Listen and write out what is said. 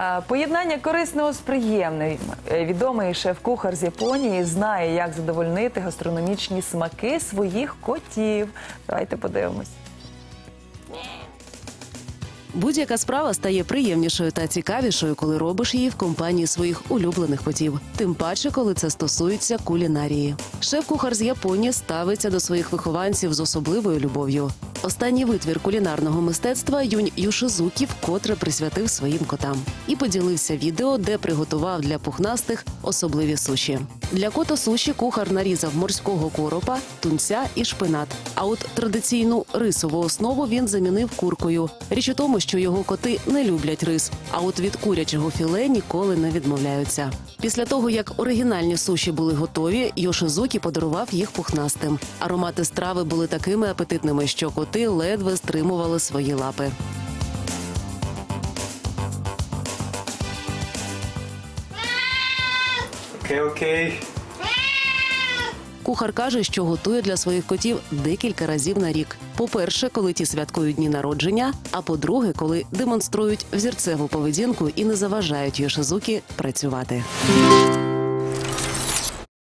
Е, Поєднання корисного з приємним. Е, Відомий шеф-кухар з Японії знає, як задовольнити гастрономічні смаки своїх котів. Давайте подивимось. Будь-яка справа стає приємнішою та цікавішою, коли робиш її в компанії своїх улюблених котів. Тим паче, коли це стосується кулінарії. Шеф-кухар з Японії ставиться до своїх вихованців з особливою любов'ю. Останній витвір кулінарного мистецтва Юнь Юшизукі вкотре присвятив своїм котам і поділився відео, де приготував для пухнастих особливі суші. Для кота суші кухар нарізав морського коропа, тунця і шпинат. А от традиційну рисову основу він замінив куркою. Річ у тому, що його коти не люблять рис, а от від курячого філе ніколи не відмовляються. Після того, як оригінальні суші були готові, Йошизукі подарував їх пухнастим. Аромати страви були такими апетитними, що коти ледве стримували свої лапи. Окей, окей. Кухар каже, що готує для своїх котів декілька разів на рік. По-перше, коли ті святкують дні народження. А по-друге, коли демонструють взірцеву поведінку і не заважають Йошизукі працювати.